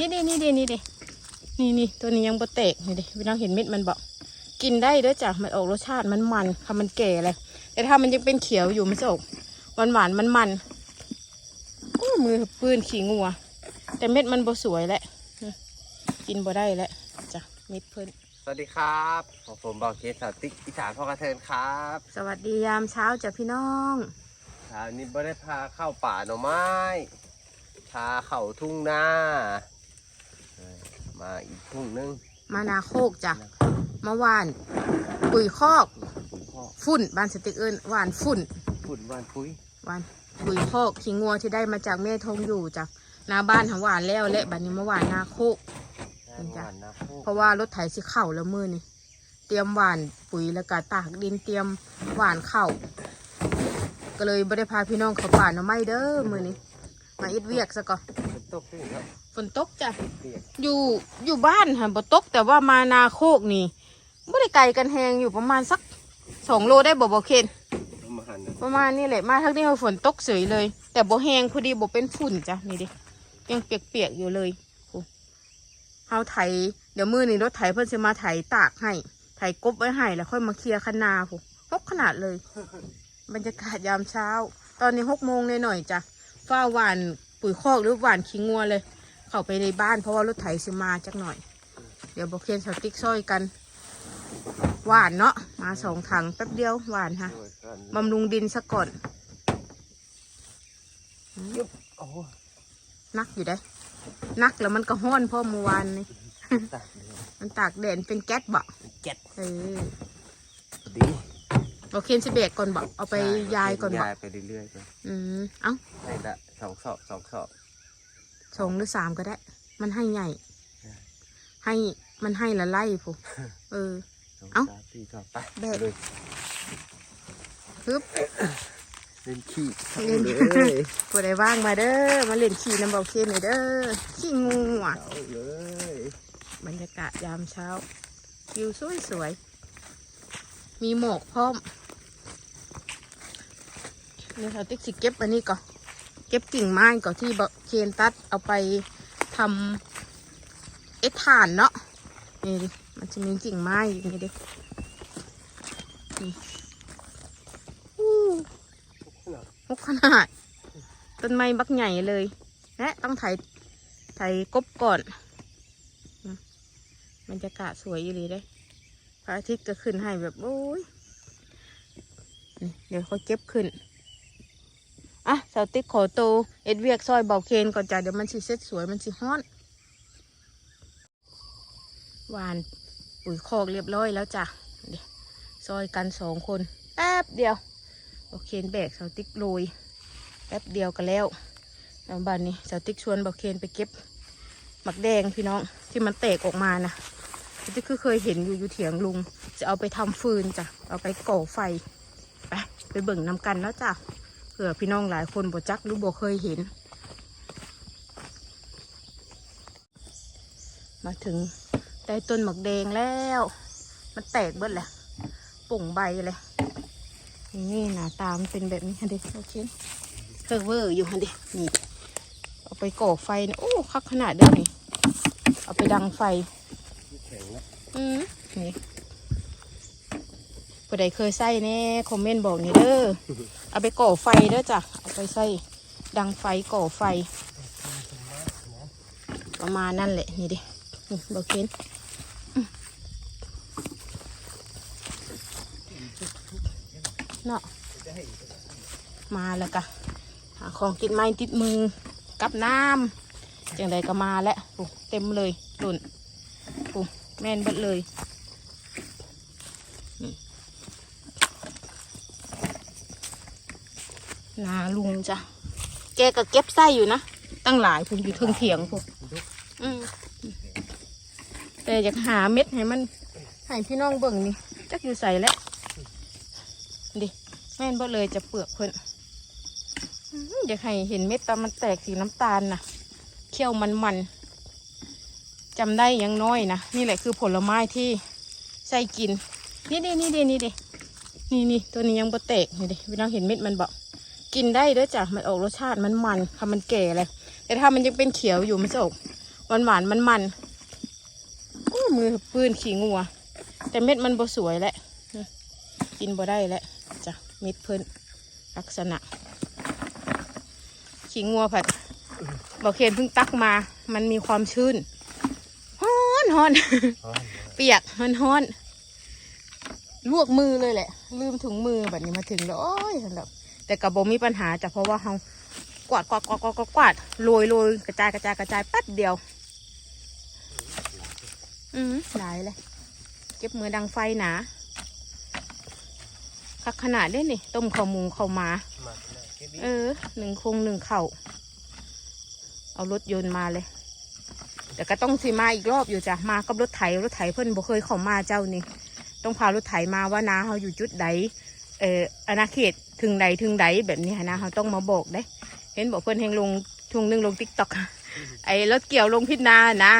นี่ดินี่ดินี่ดินี่นี่ตัวนี้ยังบ่แตกนี่ดิพี่น้องเห็นเม็ดมันบอกกินได้เด้อจ้ะมันออกรสชาติมันมันค่ะมันแก่เลยแต่ถ้ามันยังเป็นเขียวอยู่มันจะออกหวานหวานมันมันๆโอ้มือปืนขี่งัว แต่เม็ดมันบ่สวยแหละอืมกินบ่ได้แล้วจ้ะเม็ดเพิ่นสวัสดีครับผมผมบอกเคสสาวติ๊กอีสานพ่อกระเทินครับ สวัสดียามเช้าจ้ะพี่น้องเช้านี้ไม่ได้พาเข้าป่าหน่อไม้พาเข้าทุ่งนาเออ มาอีกทุ่งนึงมานาโคกจ้ะเมื่อวาน ปุ๋ยคอกคุณพ่อฝุ่นบ้านสติกเอิญหวานฝุ่น ฝุ่นวานปุ้ยหวานปุ๋ยคอกขี้งัวที่ได้มาจากแม่ทงอยู่จากนาบ้านทางหวานแล้วและบัดนี้เมื่อวานนาโคกได้หวานนะพวกเพราะว่ารถไถสิเข่าแล้วมือนี่เตรียมหวานปุ๋ยแล้วก็ตากดินเตรียมหวานเข่าก็เลยไม่ได้พาพี่น้องเขาป่าหน่อไม้เด้อมือนี้ มาอิดเวียกซะก่อนฝนตกด้วยครับฝนตกจ้ะ เปียกอยู่อยู่บ้านค่ะบ่ตกแต่ว่ามานาโคกนี่ไม่ได้ไกลกันแหงอยู่ประมาณสักสองโลได้บ่บ่เคนเอามาหั่นนะประมาณนี้แหละมาทั้งที่เขาฝนตกเสยเลย แต่บ่แหงพอดีบ่เป็นฝุ่นจ้ะนี่ดิยังเปียกๆอยู่เลยโอ้เฮาไถเดี๋ยวมือนี่รถไถเพิ่นจะมาไถตากให้ไถกบไว้ให้แล้วค่อยมาเคลียร์คันนาผู้ตกขนาดเลย บรรยากาศยามเช้า ตอนนี้หกโมงหน่อยๆจ้ะ ฝ้าหวานปุ๋ยคอกหรือหวานขี้งัวเลย เข้าไปในบ้านเพราะว่ารถไถสิมาจักหน่อย เดี๋ยวบอกเคนสติ๊กซ้อยกันหวานเนาะมาสองถังแป๊บเดียวหวานฮะโอ้ยกันบำรุงดินซะก่อนยุบโอ้โหนักอยู่ได้ นักแล้วมันก็ห้อนเพราะเมื่อวานนี่ตัดเลยมันตากแดดเป็นแก๊สบ่เจ็ดเออดี บอกเคนสิเบรกก่อนบ่เอาไปยายก่อนบ่ยายไปเรื่อยๆไปอืมเอ้าให้ละสองศอกสองศอกสองหรือสามก็ได้ มันให้ใหญ่ ให้มันให้ละไล่ผู้เออสองเอ้าสามสี่ศอกไปแบกเลยปึ๊บเล่นขี้เล่นเลยผู้ใดว่างมาเด้อ มาเล่นขี่น้ำเบาเคนหน่อยเด้อ ขี่งูอะเอาเลยบรรยากาศยามเช้าวิวสวยสวยๆมีหมอกพร้อม เดี๋ยวเราติ๊กสิเก็บอันนี้ก่อนเก็บกิ่งไม้ก่อนที่เบาเคนตัดเอาไปทำเอทานเนาะนี่ดิมันจะมีกิ่งไม้อย่างนี้ดินี่อู้มุกขนาดต้นไม้บักใหญ่เลยและต้องไถไถกบก่อนบรรยากาศสวยอยู่เลยได้พระอาทิตย์ก็ขึ้นให้แบบโอ้ยเดี๋ยวเขาเก็บขึ้น อะสาวติ๊กขอโตวเอ็ดเวียกซอยเบาเคนก่อนจ้ะเดี๋ยวมันสิเซ็ตสวยมันสิฮ้อนหวานปุ๋ยคอกเรียบร้อยแล้วจ้ะเดี๋ยวซอยกันสองคนแป๊บเดียวเบาเคนแบกสาวติ๊กโรยแป๊บเดียวก็แล้วแล้วบ้านนี้สาวติ๊กชวนเบาเคนไปเก็บหมักแดงพี่น้องที่มันแตกออกมานะที่คือเคยเห็นอยู่อยู่เถียงลุง จะเอาไปทำฟืนจ้ะ เอาไปก่อไฟ ไป ไปเบิ่งนำกันแล้วจ้ะ ผื่อพี่น้องหลายคนบ่จักหรือบ่เคยเห็น มาถึงได้ต้นหมักแดงแล้ว มันแตกเบิดแหละปุ่งใบเลยนี่หน้าตามเป็นแบบนี้ฮะเด็กโอเคเคอร์เวอร์อยู่ฮะเด็กนี่เอาไปก่อไฟนะโอ้คักขนาดเดียวนี่เอาไปดังไฟแข็งนะอืมนี่ ผู้ใดเคยใส่แน่คอมเมนต์บอกนี่เด้อเอาไปก่อไฟเด้อจ้ะเอาไปใส่ดังไฟก่อไฟ ประมาณนั่นแหละนี่ดินี่บอกเคนเนาะมาแล้วกะหาของติดไม้ติดมือกับน้ำจังใดก็มาแล้วโอ้เต็มเลยหล่นโอ้แม่นเบิดเลย นาลุงจ้ะ แกก็เก็บไส้อยู่นะ ตั้งหลายพุ่อยู่เทิงเถียงพวกอืมแต่อยากหาเม็ดให้มันให้พี่น้องเบิ่งนี่จักอยู่ใส่แล้วดิแม่นบ่เลยจะเปลือกเพิ่นอยากให้เห็นเม็ดตอนมันแตกสีน้ำตาลนะเคี้ยวมันมันๆจำได้ยังน้อยนะนี่แหละคือผลไม้ที่ใส่กิน นี่ดินี่ดินี่ดินี่นี่ตัวนี้ยังบ่แตกนี่ดิพี่น้องเห็นเม็ดมันบ่กิ นได้เด้วยจ้ะมันออกรสชาติมันมันค่ะมันแก่เลย แต่ถ้ามันยังเป็นเขียวอยู่มันจะออกหวานหวานมันมันๆโอ้มือปืนขี่งัว แต่เม็ดมันบ่สวยแหละนะกินบ่ได้แล้วจ้ะเม็ดเพิ่นลักษณะขิงงัวผัดบอกเคนเพิ่งตักมา มันมีความชื้นฮ้อนฮ้อนเปียกฮ้อนฮ้อนลวกมือเลยแหละ ลืมถุงมือแบบนี้มาถึงแล้วโอ้ยสำหรับ แต่กระโบมีปัญหาจ้ะเพราะว่าเขากวาดกวาดกวาดกวาดกวาดกวาดโรยโรยกระจายกระจายกระจายแป๊บเดียว อืมได้เลยเก็บมือดังไฟหนาคักขนาดได้นี่ ต้มข้าวหมูข้าวหมามาเก็บอีกเออหนึ่งคงหนึ่งเข่าเอารถยนต์มาเลย แต่ก็ต้องสิมาอีกรอบอยู่จ้ะมากับรถไถรถไถเพิ่นบ่เคยเข้ามาเจ้านี่ ต้องพารถไถมาว่านาเขาอยู่จุดใด เอออาณาเขตถึงใดถึงใดแบบนี้หั้นนะเขาต้องมาบอกได้ เห็นบอกเพิ่นแหงลงช่วงหนึงลงติ๊กต็อกไอ้รถเกี่ยวลงพิษนานะ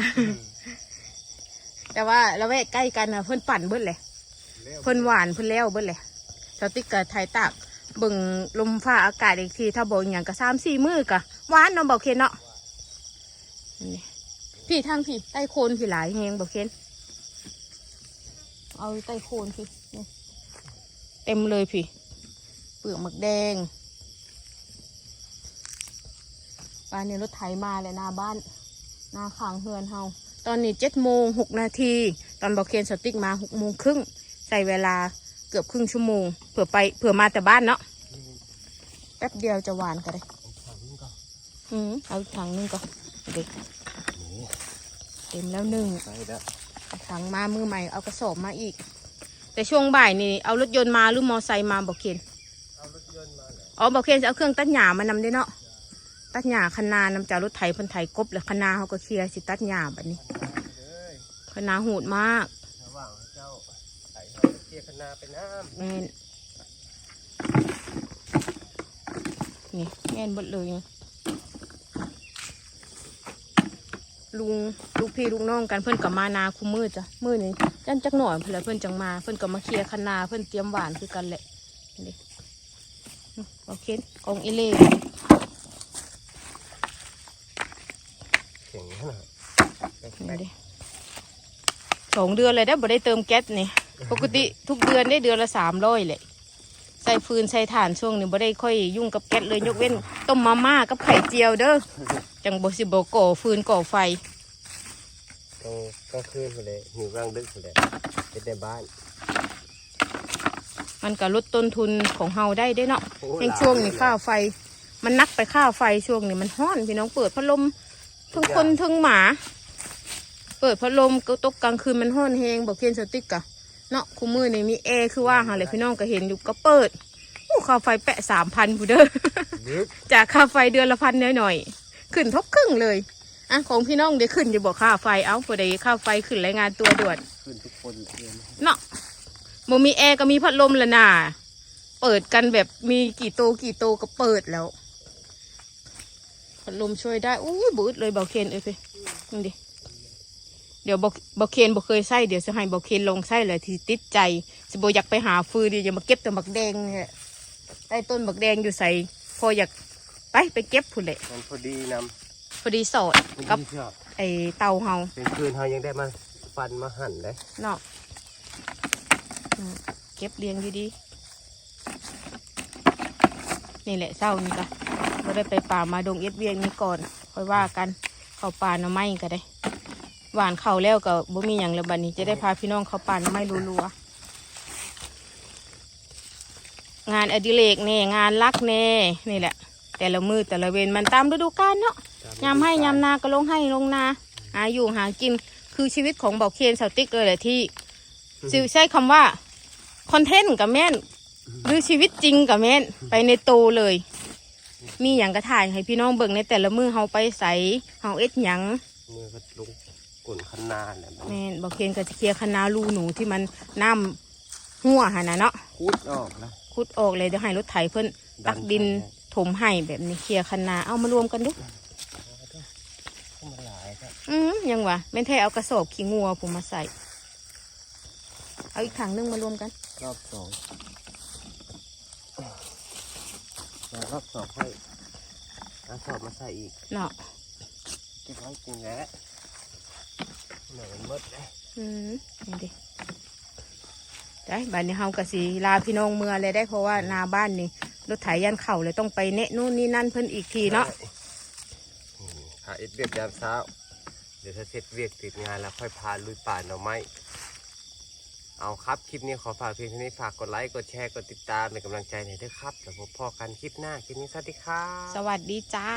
แต่ว่าละแวกใกล้กันนะเพิ่นปั่นเบิดเลยเพิ่นหวานเพิ่นแล้วเบิดเลยสติ๊กเกอร์ไทยตากเบิ่งลมฟ้าอากาศอีกทีถ้าบอกอหย่างก็สามสี่มือกะหวานเนาะบอกเคนเนาะนี่พี่ทางพี่ใต้โคนพี่หลายแหงบอกเคนเอาใต้โคนพี่นี่เต็มเลยพี่ เปลือกหมักแดงบ้านนี้รถไถมาเลยหน้าบ้านหน้าข้างเฮือนเฮาตอนนี้เจ็ดโมงหกนาทีตอนบอกเคนสติ๊กมาหกโมงครึ่งใส่เวลาเกือบครึ่งชั่วโมงเผื่อไปเผื่อมาแต่บ้านเนาะแป๊บเดียวจะหวานกันเลยถังนี้ก่อนอืมเอาอีกถังหนึงก่อนเด็กนี่เต็มแล้วหนึ่งไปแล้วถังมามือใหม่เอากระสอบมาอีก แต่ช่วงบ่ายนี่เอารถยนต์มาหรือมอไซค์มาบอกเคนเอารถยนต์มาเลยอ๋อบอกเคนจะเอาเครื่องตัดหญ้ามานำได้เนาะตัดหญ้าคะนานำจากรถไถเพันไถกบแล้วคะนาเขาก็เคลียร์สิตัดหญ้าแบบนี้เลยคะนาโหดมากระหว่างเจ้าใส่เขาเกียร์คณาไปน้ำแม่นนี่แม่นหมดเลย ลุงลูกพี่ลูกน้องกันเพื่อนกับมานาคุมือจ้ะมือนี่จันจักหน่อยเพื่อนเพื่อนจังมาเพื่อนก็มาเคลียร์คะนาเพื่อนเตรียมหวานคือกันแหละนี่โอเคกองอิเล่เก่งขนาดแป๊กนี่แป๊กดิสองเดือนเลยได้บ่ได้เติมแก๊สนี่ปกติทุกเดือนได้เดือนละสามร้อยเลยใส่ฟืนใส่ถ่านช่วงนี้บ่ได้ค่อยยุ่งกับแก๊สเลยยกเว้นต้มมาม่ากับไข่เจียวเด้อจังบ่สิบ่ก่อฟืนก่อไฟตรงกลางคืนไปเลยหิวกลางดึกไปเลยเป็นในบ้าน มันก็ลดต้นทุนของเฮาได้เด้เนาะโอ้ในช่วงนี้หลายค่าไฟ มันนักไปค่าไฟช่วงนี้มันฮ้อนพี่น้องเปิดพัดลมทั้งคนทั้งหมา เปิดพัดลมก็ตกกลางคืนมันฮ้อนแฮงบอกเคนสติ๊กกะ เนาะคุมือนี่มีแอร์คือว่าหาเลยพี่น้องก็เห็นอยู่ก็เปิดโอ้ค่าไฟแปะสามพันผู้เด้อดึกจากค่าไฟเดือนละพันหน่อยๆขึ้นทบครึ่งเลยอะของพี่น้องเดี๋ยวขึ้นจะบอกค่าไฟเอาพอดีค่าไฟขึ้นรายงานตัวด่วนขึ้นทุกคนเลยเนาะโมมีแอร์ก็มีพัดลมละน่าเปิดกันแบบมีกี่โตกี่โตก็เปิดแล้วพัดลมช่วยได้อู้ยบูดเลยเบาเคนเอ้ยพี่นี่ดิ เดี๋ยวบอกเบาเคนบอกเคยใส่เดี๋ยวจะให้เบาเคนลองใส่เลยที่ติดใจสิบอยากไปหาฟืนเดี๋ยวจะมาเก็บแต่บักแดงเนี่ยใต้ต้นบักแดงอยู่ใส่พออยากไปไปเก็บพุ่นเลยมันพอดีนพอดีสอดำกับชอบไอเตาเฮาเป็นคืนเขายังได้มาฟันมาหั่นเลยเนาะอืมเก็บเรียงดีๆนี่แหละเศร้านี่ก็เราได้ไปป่ามาดงเอ็ดเวียงนี้ก่อน ค่อยว่ากันเข้าป่าหน่อไม้ก็ได้ หวานเข่าแล้วก็บ่มีอย่างแล้วบัดนี้จะได้พาพี่น้องเขาป่นไม้รัวๆงานอดิเรกแน่งานรักแน่นี่แหละ แต่ละมือแต่ละเวรมันตามฤดูกาลเนาะยำให้ยำนาก็ลงให้ลงนาหาอยู่หากินคือชีวิตของเบาเคนสาวติ๊กเลยแหละที่สิใช้คำว่าคอนเทนต์กับแม่นหรือชีวิตจริงกับแม่นไปในโตเลย มีอย่างกระถ่ายให้พี่น้องเบิ่งในแต่ละมือเฮาไปใส่เฮาเอ็ดหยังมือก็ลง กลนคณาเนี่ยแม่นเบาเคนก็จะเคลียร์คณะรูหนูที่มันน้ำหัวหันนะเนาะคูดออกแล้วขุดออกเลยเดี๋ยวให้รถไถเพิ่นตักดินถมให้แบบนี้เคลียร์คณะเอามารวมกันดูอืมยังวะแม่นแท้เอากระสอบขี้งัวผมมาใส่ เอาอีกถังนึงมารวมกันรอบสองรอบสองค่อยเอาสอบมาใส่อีกเนาะเก็บไว้กินแล้ว หน่อยมันหมดเลยอืมนี่ดิได้บ้านนี้เฮากะสีลาพี่น้องเมือเลยได้เพราะว่าหนาบ้านนี่รถไถยันเข่าเลยต้องไปเนะนู่นนี่นั่นเพิ่นอีกทีเนาะอืมพาเอ็ดเวียกยามเช้า เดี๋ยวถ้าเสร็จเวียกติดงานแล้วค่อยพาลุยป่าหน่อไม้เอาครับ คลิปนี้ขอฝากเพียงเท่านี้ฝากกดไลค์ กดแชร์ กดติดตามเป็นกำลังใจหน่อยด้วยครับแล้วพบพ่อกันคลิปหน้า คลิปนี้สวัสดีครับ สวัสดีจ้า